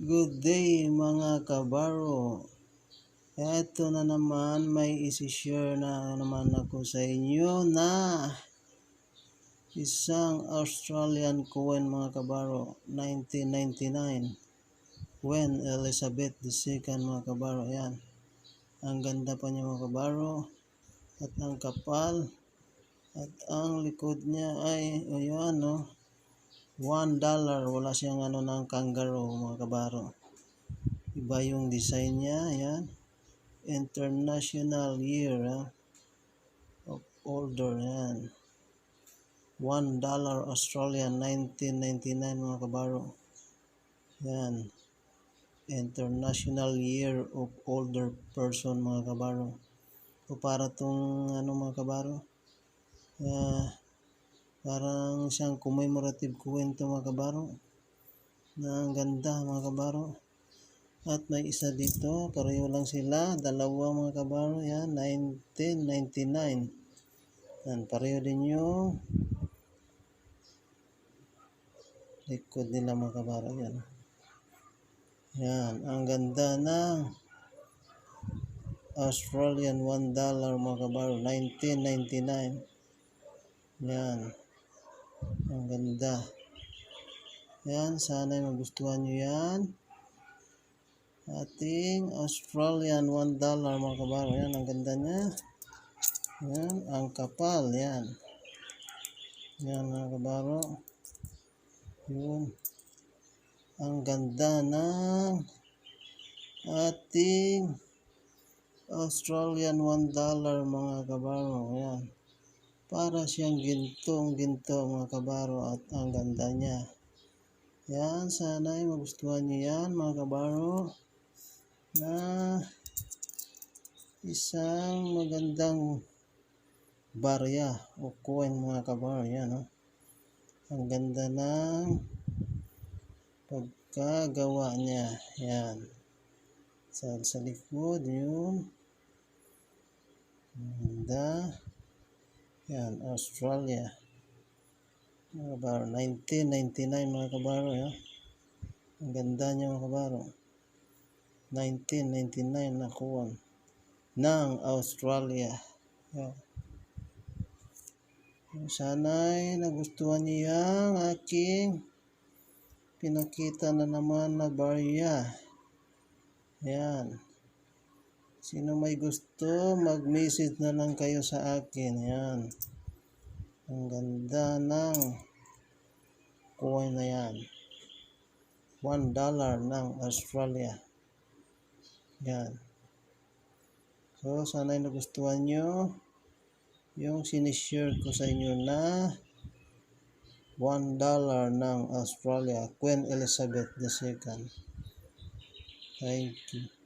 Good day mga kabaro. Eto na naman may isi-share na naman ako sa inyo na isang Australian coin mga kabaro 1999 Queen Elizabeth II mga kabaro yan ang ganda pa niya mga kabaro. At ang kapal at ang likod niya ay o yan no one dollar wala siyang ano ng kangaroo mga kabaro. Iba yung design niya yan international year ha? of order yan one dollar Australian 1999 mga kabaro. Yan international year of older person mga kabaro. O para tong ano mga kabaro uh, Parang siyang commemorative kwento mga kabaro. Na ang ganda mga kabaro. At may isa dito, pareho lang sila, dalawa mga kabaro, yan, 1999. Yan, pareho din yung likod nila mga kabaro, yan. Yan, ang ganda ng Australian $1 mga kabaro, 1999. Yan. Ang ganda. Yan, sana magustuhan nyo yan. Ating Australian $1 mga kabaro. Yan, ang ganda niya. Yan, ang kapal. Yan. Yan mga kabaro. Yun. Ang ganda ng ating Australian $1 mga kabaro. Yan para siyang gintong ginto mga kabaro at ang ganda niya. Yan, sana ay magustuhan niyo yan mga kabaro na isang magandang barya o coin mga kabaro. Yan, oh. Ang ganda ng pagkagawa niya. Yan. Sa, sa likod, yun. Ganda. Yan, Australia. Mga kabaro, 1999 mga kabaro. Yan. Ang ganda niya mga kabaro. 1999 na kuwan ng Australia. Yan. Sana'y nagustuhan niyo ang aking pinakita na naman na barya. Yan. Sino may gusto, mag-message na lang kayo sa akin. Yan. Ang ganda ng coin na yan. $1 dollar ng Australia. Yan. So, sana nagustuhan nyo yung sinishare ko sa inyo na $1 dollar ng Australia, Queen Elizabeth II. Thank you.